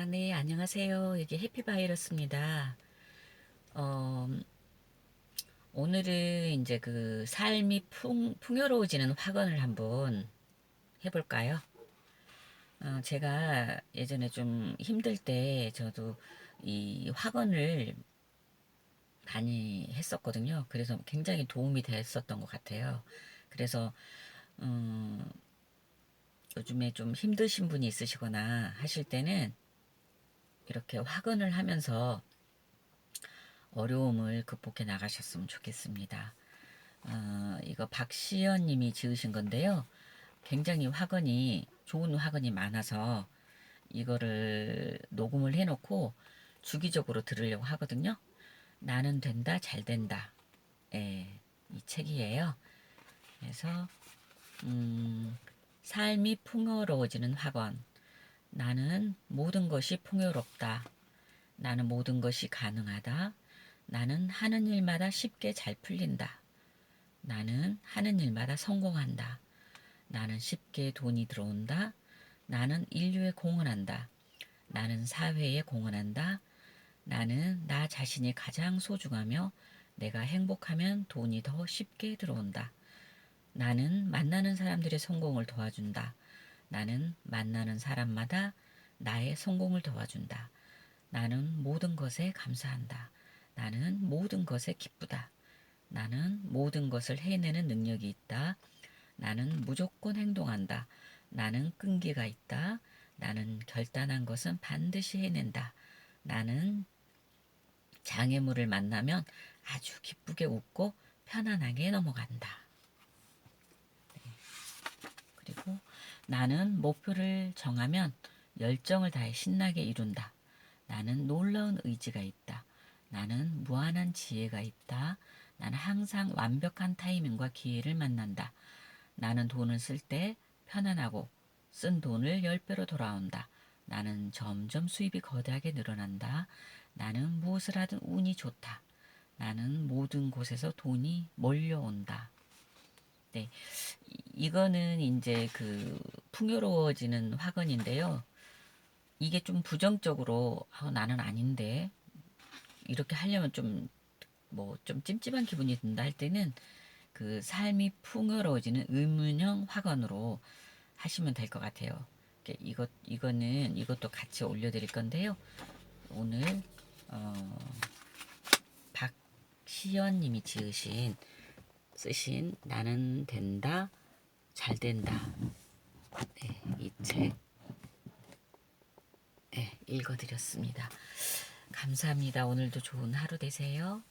아, 네, 안녕하세요. 여기 해피바이러스입니다. 어, 오늘은 이제 그 삶이 풍, 풍요로워지는 확언을 한번 해볼까요? 어, 제가 예전에 좀 힘들 때 저도 이 확언을 많이 했었거든요. 그래서 굉장히 도움이 됐었던 것 같아요. 그래서, 음, 요즘에 좀 힘드신 분이 있으시거나 하실 때는 이렇게 확언을 하면서 어려움을 극복해 나가셨으면 좋겠습니다. 어, 이거 박시연 님이 지으신 건데요. 굉장히 확언이, 좋은 확언이 많아서 이거를 녹음을 해놓고 주기적으로 들으려고 하거든요. 나는 된다, 잘 된다. 예, 이 책이에요. 그래서, 음, 삶이 풍요로워지는 확언. 나는 모든 것이 풍요롭다. 나는 모든 것이 가능하다. 나는 하는 일마다 쉽게 잘 풀린다. 나는 하는 일마다 성공한다. 나는 쉽게 돈이 들어온다. 나는 인류에 공헌한다. 나는 사회에 공헌한다. 나는 나 자신이 가장 소중하며 내가 행복하면 돈이 더 쉽게 들어온다. 나는 만나는 사람들의 성공을 도와준다. 나는 만나는 사람마다 나의 성공을 도와준다. 나는 모든 것에 감사한다. 나는 모든 것에 기쁘다. 나는 모든 것을 해내는 능력이 있다. 나는 무조건 행동한다. 나는 끈기가 있다. 나는 결단한 것은 반드시 해낸다. 나는 장애물을 만나면 아주 기쁘게 웃고 편안하게 넘어간다. 네. 그리고 나는 목표를 정하면 열정을 다해 신나게 이룬다. 나는 놀라운 의지가 있다. 나는 무한한 지혜가 있다. 나는 항상 완벽한 타이밍과 기회를 만난다. 나는 돈을 쓸 때 편안하고 쓴 돈을 10배로 돌아온다. 나는 점점 수입이 거대하게 늘어난다. 나는 무엇을 하든 운이 좋다. 나는 모든 곳에서 돈이 몰려온다. 네. 이- 이거는 이제 그 풍요로워지는 화건인데요. 이게 좀 부정적으로 아, 나는 아닌데 이렇게 하려면 좀 뭐 좀 찜찜한 기분이 든다 할 때는 그 삶이 풍요로워지는 의문형 화건으로 하시면 될 것 같아요. 이것 이거는 이것도 같이 올려드릴 건데요. 오늘 어, 박시연님이 지으신 쓰신 나는 된다 잘 된다 네, 이 책 네, 읽어드렸습니다. 감사합니다. 오늘도 좋은 하루 되세요.